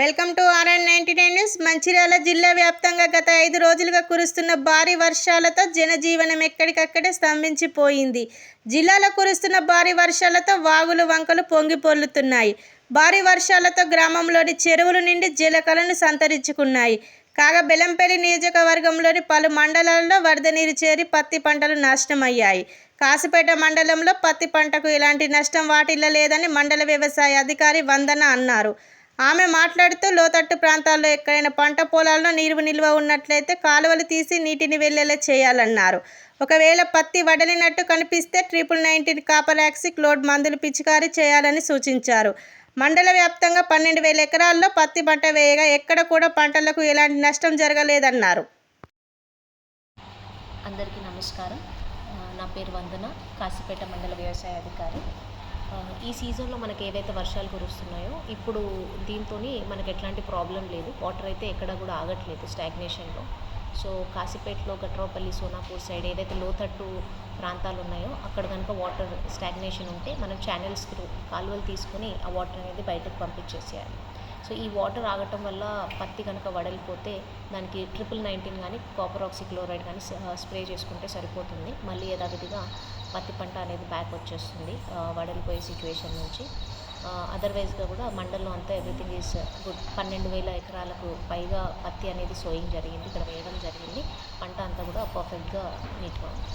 Welcome to RN ninety nine news. Mancherial జిల్లా వ్యాప్తంగా గత ఐదు రోజులుగా కురుస్తున్న భారీ వర్షాలతో జనజీవనం ఎక్కడికక్కడే స్తంభించిపోయింది. జిల్లాలో కురుస్తున్న భారీ వర్షాలతో వాగులు వంకలు పొంగి పొర్లుతున్నాయి. భారీ వర్షాలతో గ్రామంలోని చెరువులు నిండి జలకలను సంతరించుకున్నాయి. కాగా బెలంపల్లి నియోజకవర్గంలోని పలు మండలాల్లో వరద నీరు చేరి పత్తి పంటలు నాశనమయ్యాయి. కాసిపేట మండలంలో పత్తి పంటకు ఎలాంటి నష్టం వాటిల్లలేదని మండల వ్యవసాయ అధికారి వందన అన్నారు. ఆమె మాట్లాడుతూ లోతట్టు ప్రాంతాల్లో ఎక్కడైనా పంట పొలాల్లో నీరు నిల్వ ఉన్నట్లయితే కాలువలు తీసి నీటిని వెళ్ళేలా చేయాలన్నారు. ఒకవేళ పత్తి వడలినట్టు కనిపిస్తే triple nineteen copper oxychloride మందులు పిచికారీ చేయాలని సూచించారు. మండల వ్యాప్తంగా పన్నెండు వేల ఎకరాల్లో పత్తి పంట వేయగా ఎక్కడ కూడా పంటలకు ఎలాంటి నష్టం జరగలేదన్నారు. అందరికీ నమస్కారం. నా పేరు వందన కాసిపేట మండల వ్యవసాయ అధికారి. ఈ సీజన్లో మనకి ఏవైతే వర్షాలు కురుస్తున్నాయో ఇప్పుడు దీంతో మనకి ఎట్లాంటి ప్రాబ్లం లేదు. వాటర్ అయితే ఎక్కడ కూడా ఆగట్లేదు స్టాగ్నేషన్లో. సో కాసిపేటలో గట్రాపల్లి సోనాపూర్ సైడ్ ఏదైతే లోతట్టు ప్రాంతాలు ఉన్నాయో అక్కడ కనుక వాటర్ స్టాగ్నేషన్ ఉంటే మనం ఛానల్స్ త్రూ కాలువలు తీసుకొని ఆ వాటర్ అనేది బయటకు పంపించేసేయాలి. సో ఈ వాటర్ ఆగటం వల్ల పత్తి కనుక వడలిపోతే దానికి ట్రిపుల్ నైన్టీన్ కానీ కాపర్ ఆక్సిక్లోరైడ్ కానీ స్ప్రే చేసుకుంటే సరిపోతుంది. మళ్ళీ యథావిధిగా పత్తి పంట అనేది బ్యాక్ వచ్చేస్తుంది వడలిపోయే సిచ్యువేషన్ నుంచి. అదర్వైజ్గా కూడా మండలం అంతా ఎవ్రీథింగ్ ఈస్ గుడ్ పన్నెండు వేల ఎకరాలకు పైగా పత్తి అనేది సోయింగ్ జరిగింది ఇక్కడ వేయడం జరిగింది. పంట అంతా కూడా పర్ఫెక్ట్గా నీట్గా ఉంది.